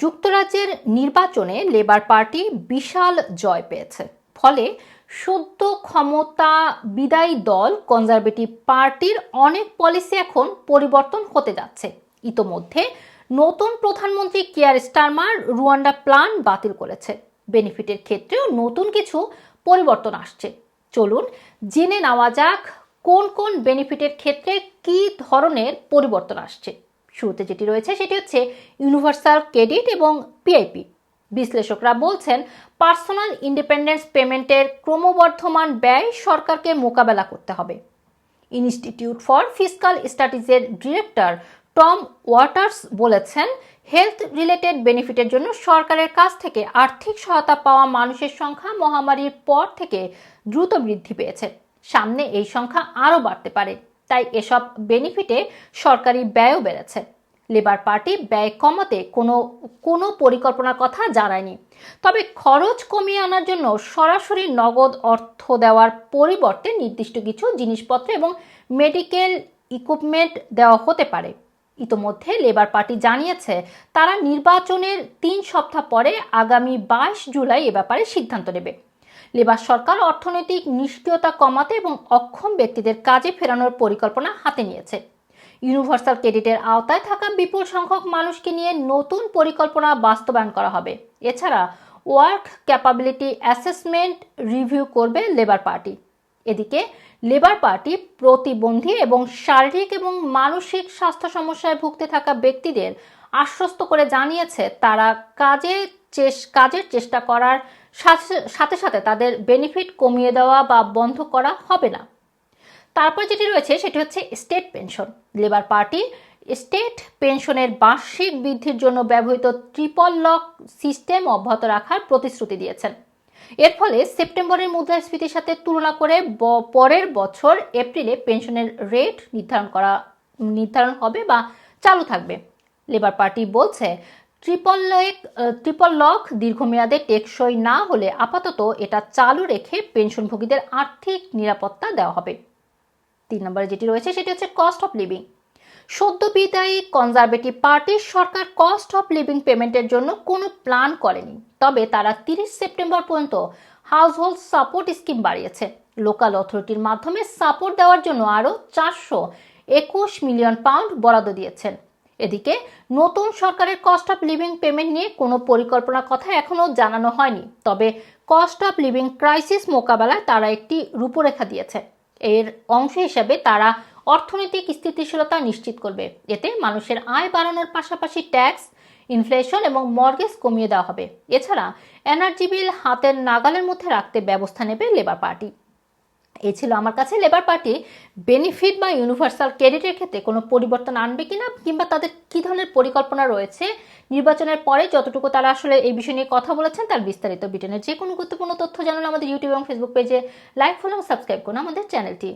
যুক্তরাজ্যের নির্বাচনে labour party বিশাল জয় পেয়েছে। ফলে সদ্য ক্ষমতা বিদায়ী দল কনজারভেটিভ পার্টির অনেক পলিসি এখন পরিবর্তন হতে যাচ্ছে। ইতোমধ্যে নতুন প্রধানমন্ত্রী কেয়ার স্টারমার রুয়ান্ডা প্ল্যান বাতিল করেছে। বেনিফিটের ক্ষেত্রেও নতুন কিছু পরিবর্তন আসছে। চলুন জেনে নেওয়া যাক কোন কোন বেনিফিটের ক্ষেত্রে কী ধরনের পরিবর্তন আসছে। শুরুতে যেটি রয়েছে সেটি হচ্ছে ইউনিভার্সাল ক্রেডিট এবং পিআইপি। বিশ্লেষকরা বলছেন, পার্সোনাল ইন্ডিপেন্ডেন্স পেমেন্টের ক্রমবর্ধমান ব্যয় সরকারকে মোকাবেলা করতে হবে। ইনস্টিটিউট ফর ফিসকাল স্টাডিজের ডিরেক্টর টম ওয়াটার্স বলেছেন, হেলথ রিলেটেড বেনিফিটের জন্য সরকারের কাছ থেকে আর্থিক সহায়তা পাওয়া মানুষের সংখ্যা মহামারীর পর থেকে দ্রুত বৃদ্ধি পেয়েছে। সামনে এই সংখ্যা আরও বাড়তে পারে। তাই এসব বেনিফিটে সরকারি ব্যয়ও বেড়েছে। লেবার পার্টি ব্যয় কমাতে কোনো কোনো পরিকল্পনার কথা জানায়নি। তবে খরচ কমিয়ে আনার জন্য সরাসরি নগদ অর্থ দেওয়ার পরিবর্তে নির্দিষ্ট কিছু জিনিসপত্র এবং মেডিকেল ইকুইপমেন্ট দেওয়া হতে পারে। ইতোমধ্যে লেবার পার্টি জানিয়েছে, তারা নির্বাচনের তিন সপ্তাহ পরে আগামী বাইশ জুলাই এ ব্যাপারে সিদ্ধান্ত নেবে। লেবার সরকার অর্থনৈতিক নিষ্ক্রিয়তা কমাতে এবং অক্ষম ব্যক্তিদের কাজে ফেরানোর পরিকল্পনা হাতে নিয়েছে। ইউনিভার্সাল ক্রেডিটের আওতায় থাকা বিপুল সংখ্যক মানুষকে নিয়ে নতুন পরিকল্পনা বাস্তবায়ন করা হবে। এছাড়া ওয়ার্ক ক্যাপাবিলিটি অ্যাসেসমেন্ট রিভিউ করবে লেবার পার্টি। এদিকে লেবার পার্টি প্রতিবন্ধী এবং শারীরিক এবং মানসিক স্বাস্থ্য সমস্যায় ভুগতে থাকা ব্যক্তিদের আশ্বস্ত করে জানিয়েছে, তারা কাজে কাজের চেষ্টা করার সাথে- সাথে তাদের বেনিফিট কমিয়ে দেওয়া বা বন্ধ করা হবে না। তারপর যেটি রয়েছে, সেটি হচ্ছে state pension Labour Party state পেনশনের বার্ষিক বৃদ্ধির জন্য ব্যবহৃত ট্রিপল লক সিস্টেম অব্যাহত রাখার প্রতিশ্রুতি দিয়েছেন। এর ফলে সেপ্টেম্বরের মুদ্রাস্ফীতির সাথে তুলনা করে পরের বছর এপ্রিলে পেনশনের রেট নির্ধারণ করা, নির্ধারণ হবে বা চালু থাকবে। লেবার পার্টি বলছে, ট্রিপল লক ট্রিপল লক দীর্ঘমেয়াদে টেকসই না হলে আপাতত এটা চালু রেখে পেনশনভোগীদের আর্থিক নিরাপত্তা দেওয়া হবে। তিন নম্বরে যেটি রয়েছে সেটি হচ্ছে কস্ট অফ লিভিং সদ্য বিদায়ী কনজারভেটিভ পার্টির সরকার কস্ট অফ লিভিং পেমেন্টের জন্য কোনো প্ল্যান করেনি। তবে তারা তিরিশ সেপ্টেম্বর পর্যন্ত হাউসহোল্ড সাপোর্ট স্কিম বাড়িয়েছে। লোকাল অথরিটির মাধ্যমে সাপোর্ট দেওয়ার জন্য আরও চারশো একুশ মিলিয়ন পাউন্ড বরাদ্দ দিয়েছেন। এদিকে নতুন সরকারের কস্ট অফ লিভিং পেমেন্ট নিয়ে কোনো পরিকল্পনার কথা এখনও জানানো হয়নি। তবে কস্ট অফ লিভিং ক্রাইসিস মোকাবেলায় তারা একটি রূপরেখা দিয়েছে। এর অংশ হিসেবে তারা অর্থনৈতিক স্থিতিশীলতা নিশ্চিত করবে। এতে মানুষের আয় বাড়ানোর পাশাপাশি ট্যাক্স ইনফ্লেশন এবং মর্গেজ কমিয়ে দেওয়া হবে। এছাড়া এনার্জি বিল হাতের নাগালের মধ্যে রাখতে ব্যবস্থা নেবে লেবার পার্টি এই ছিল আমার কাছে। লেবার পার্টি বেনিফিট বা ইউনিভার্সাল ক্রেডিটের ক্ষেত্রে কোনো পরিবর্তন আনবে কিনা কিংবা তাদের কী ধরনের পরিকল্পনা রয়েছে নির্বাচনের পরে যতটুকু তারা আসলে এই বিষয় নিয়ে কথা বলেছেন তার বিস্তারিত ব্রিটেনের যে কোনো গুরুত্বপূর্ণ তথ্য জানালে আমাদের ইউটিউব এবং ফেসবুক পেজে লাইক ফলো এবং সাবস্ক্রাইব করুন আমাদের চ্যানেলটি।